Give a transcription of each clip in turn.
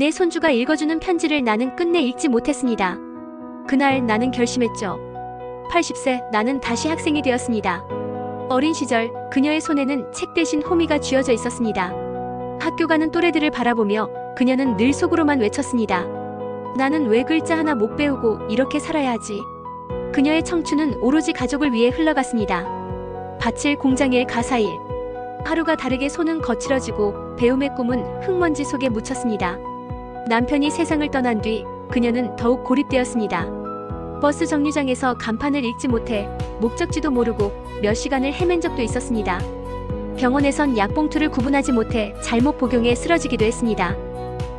내 손주가 읽어주는 편지를 나는 끝내 읽지 못했습니다. 그날 나는 결심했죠. 80세 나는 다시 학생이 되었습니다. 어린 시절 그녀의 손에는 책 대신 호미가 쥐어져 있었습니다. 학교 가는 또래들을 바라보며 그녀는 늘 속으로만 외쳤습니다. 나는 왜 글자 하나 못 배우고 이렇게 살아야 하지? 그녀의 청춘은 오로지 가족을 위해 흘러갔습니다. 바칠 공장일 가사일. 하루가 다르게 손은 거칠어지고 배움의 꿈은 흙먼지 속에 묻혔습니다. 남편이 세상을 떠난 뒤 그녀는 더욱 고립되었습니다. 버스 정류장에서 간판을 읽지 못해 목적지도 모르고 몇 시간을 헤맨 적도 있었습니다. 병원에선 약봉투를 구분하지 못해 잘못 복용해 쓰러지기도 했습니다.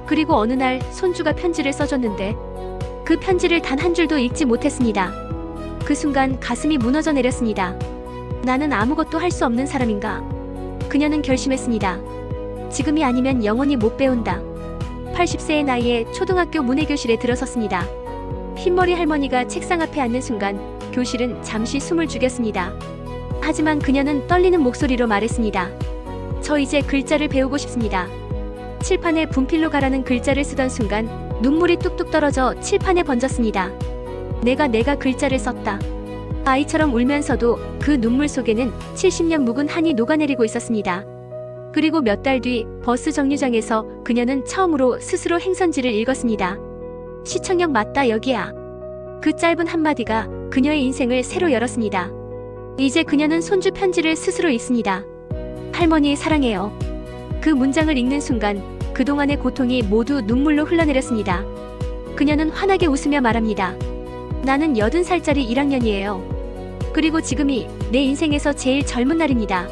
그리고 어느 날 손주가 편지를 써줬는데 그 편지를 단 한 줄도 읽지 못했습니다. 그 순간 가슴이 무너져 내렸습니다. 나는 아무것도 할 수 없는 사람인가? 그녀는 결심했습니다. 지금이 아니면 영원히 못 배운다. 80세의 나이에 초등학교 문해교실에 들어섰습니다. 흰머리 할머니가 책상 앞에 앉는 순간 교실은 잠시 숨을 죽였습니다. 하지만 그녀는 떨리는 목소리로 말했습니다. 저 이제 글자를 배우고 싶습니다. 칠판에 분필로 가라는 글자를 쓰던 순간 눈물이 뚝뚝 떨어져 칠판에 번졌습니다. 내가 내가 글자를 썼다. 아이처럼 울면서도 그 눈물 속에는 70년 묵은 한이 녹아내리고 있었습니다. 그리고 몇 달 뒤 버스 정류장에서 그녀는 처음으로 스스로 행선지를 읽었습니다. 시청역 맞다 여기야. 그 짧은 한마디가 그녀의 인생을 새로 열었습니다. 이제 그녀는 손주 편지를 스스로 읽습니다. 할머니 사랑해요. 그 문장을 읽는 순간 그동안의 고통이 모두 눈물로 흘러내렸습니다. 그녀는 환하게 웃으며 말합니다. 나는 80살짜리 1학년이에요. 그리고 지금이 내 인생에서 제일 젊은 날입니다.